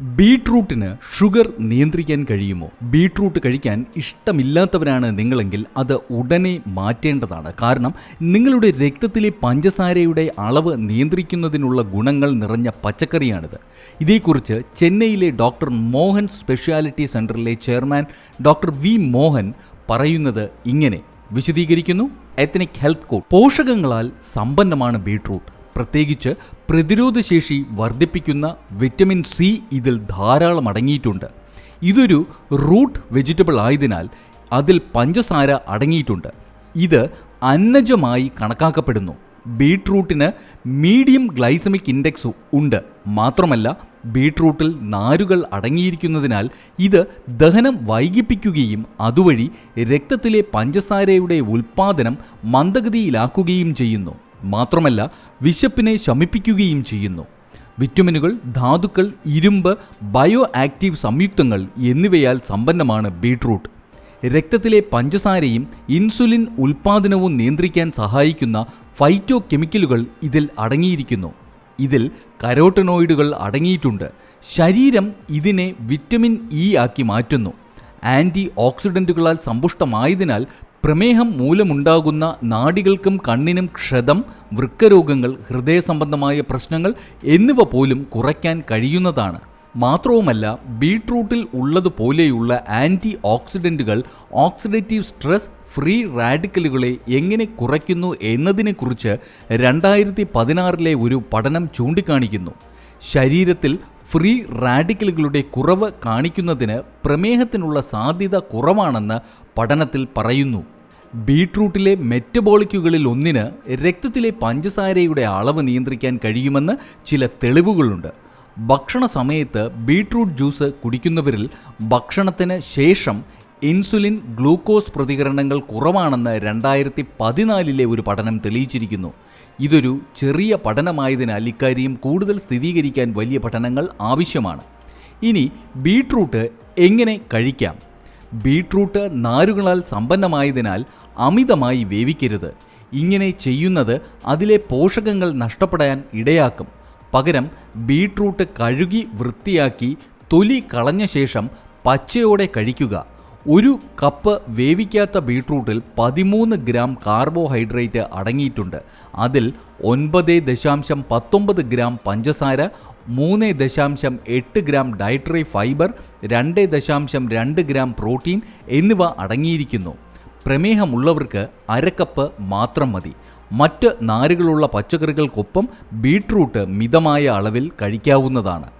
ബീട്രൂട്ടിന് sugar നിയന്ത്രിക്കാൻ കഴിയുമോ? Beetroot കഴിക്കാൻ ഇഷ്ടമില്ലാത്തവരാണ് നിങ്ങളെങ്കിൽ അത് ഉടനെ മാറ്റേണ്ടതാണ്. കാരണം നിങ്ങളുടെ രക്തത്തിലെ പഞ്ചസാരയുടെ അളവ് നിയന്ത്രിക്കുന്നതിനുള്ള ഗുണങ്ങൾ നിറഞ്ഞ പച്ചക്കറിയാണിത്. ഇതേക്കുറിച്ച് ചെന്നൈയിലെ ഡോക്ടർ മോഹൻ സ്പെഷ്യാലിറ്റി സെന്ററിലെ ചെയർമാൻ ഡോക്ടർ വി മോഹൻ പറയുന്നത് ഇങ്ങനെ. വിശദീകരിക്കുന്നു. Ethnic health code. പോഷകങ്ങളാൽ സമ്പന്നമാണ് ബീട്രൂട്ട്. പ്രത്യേകിച്ച് പ്രതിരോധശേഷി വർദ്ധിപ്പിക്കുന്ന വിറ്റമിൻ സി ഇതിൽ ധാരാളം അടങ്ങിയിട്ടുണ്ട്. ഇതൊരു റൂട്ട് വെജിറ്റബിൾ ആയതിനാൽ അതിൽ പഞ്ചസാര അടങ്ങിയിട്ടുണ്ട്. ഇത് അന്നജമായി കണക്കാക്കപ്പെടുന്നു. ബീട്രൂട്ടിന് മീഡിയം ഗ്ലൈസമിക് ഇൻഡെക്സ് ഉണ്ട്. മാത്രമല്ല ബീട്രൂട്ടിൽ നാരുകൾ അടങ്ങിയിരിക്കുന്നതിനാൽ ഇത് ദഹനം വൈകിപ്പിക്കുകയും അതുവഴി രക്തത്തിലെ പഞ്ചസാരയുടെ ഉൽപ്പാദനം മന്ദഗതിയിലാക്കുകയും ചെയ്യുന്നു. മാത്രമല്ല വിശപ്പിനെ ശമിപ്പിക്കുകയും ചെയ്യുന്നു. വിറ്റമിനുകൾ ധാതുക്കൾ ഇരുമ്പ് ബയോ ആക്റ്റീവ് സംയുക്തങ്ങൾ എന്നിവയാൽ സമ്പന്നമാണ് ബീട്രൂട്ട്. രക്തത്തിലെ പഞ്ചസാരയും ഇൻസുലിൻ ഉൽപ്പാദനവും നിയന്ത്രിക്കാൻ സഹായിക്കുന്ന ഫൈറ്റോ കെമിക്കലുകൾ ഇതിൽ അടങ്ങിയിരിക്കുന്നു. ഇതിൽ കരോട്ടനോയിഡുകൾ അടങ്ങിയിട്ടുണ്ട്. ശരീരം ഇതിനെ വിറ്റമിൻ ഇ ആക്കി മാറ്റുന്നു. ആന്റി ഓക്സിഡന്റുകളാൽ സമ്പുഷ്ടമായതിനാൽ പ്രമേഹം മൂലമുണ്ടാകുന്ന നാഡികൾക്കും കണ്ണിനും ക്ഷതം വൃക്കരോഗങ്ങൾ ഹൃദയ സംബന്ധമായ പ്രശ്നങ്ങൾ എന്നിവ പോലും കുറയ്ക്കാൻ കഴിയുന്നതാണ്. മാത്രവുമല്ല ബീട്രൂട്ടിൽ ഉള്ളതുപോലെയുള്ള ആന്റി ഓക്സിഡന്റുകൾ ഓക്സിഡേറ്റീവ് സ്ട്രെസ് ഫ്രീ റാഡിക്കലുകളെ എങ്ങനെ കുറയ്ക്കുന്നു എന്നതിനെക്കുറിച്ച് രണ്ടായിരത്തി പതിനാറിലെ ഒരു പഠനം ചൂണ്ടിക്കാണിക്കുന്നു. ശരീരത്തിൽ ഫ്രീ റാഡിക്കലുകളുടെ കുറവ് കാണിക്കുന്നതിന് പ്രമേഹത്തിനുള്ള സാധ്യത കുറവാണെന്ന് പഠനത്തിൽ പറയുന്നു. ബീട്രൂട്ടിലെ മെറ്റബോളിക്കുകളിൽ ഒന്നിന് രക്തത്തിലെ പഞ്ചസാരയുടെ അളവ് നിയന്ത്രിക്കാൻ കഴിയുമെന്ന് ചില തെളിവുകളുണ്ട്. ഭക്ഷണ സമയത്ത് ബീട്രൂട്ട് ജ്യൂസ് കുടിക്കുന്നവരിൽ ഭക്ഷണത്തിന് ശേഷം ഇൻസുലിൻ ഗ്ലൂക്കോസ് പ്രതികരണങ്ങൾ കുറവാണെന്ന് രണ്ടായിരത്തി പതിനാലിലെ ഒരു പഠനം തെളിയിച്ചിരിക്കുന്നു. ഇതൊരു ചെറിയ പഠനമായതിനാൽ ഇക്കാര്യം കൂടുതൽ സ്ഥിരീകരിക്കാൻ വലിയ പഠനങ്ങൾ ആവശ്യമാണ്. ഇനി ബീട്രൂട്ട് എങ്ങനെ കഴിക്കാം? ബീട്രൂട്ട് നാരുകളാൽ സമ്പന്നമായതിനാൽ അമിതമായി വേവിക്കരുത്. ഇങ്ങനെ ചെയ്യുന്നത് അതിലെ പോഷകങ്ങൾ നഷ്ടപ്പെടാൻ ഇടയാക്കും. പകരം ബീട്രൂട്ട് കഴുകി വൃത്തിയാക്കി തൊലി കളഞ്ഞ ശേഷം പച്ചയോടെ കഴിക്കുക. ഒരു കപ്പ് വേവിക്കാത്ത ബീട്രൂട്ടിൽ പതിമൂന്ന് ഗ്രാം കാർബോഹൈഡ്രേറ്റ് അടങ്ങിയിട്ടുണ്ട്. അതിൽ ഒൻപത് ദശാംശം പത്തൊമ്പത് ഗ്രാം പഞ്ചസാര മൂന്ന് ദശാംശം എട്ട് ഗ്രാം ഡയറ്ററി ഫൈബർ രണ്ട് ദശാംശം രണ്ട് ഗ്രാം പ്രോട്ടീൻ എന്നിവ അടങ്ങിയിരിക്കുന്നു. പ്രമേഹമുള്ളവർക്ക് അരക്കപ്പ് മാത്രം മതി. മറ്റ് നാരുകളുള്ള പച്ചക്കറികൾക്കൊപ്പം ബീട്രൂട്ട് മിതമായ അളവിൽ കഴിക്കാവുന്നതാണ്.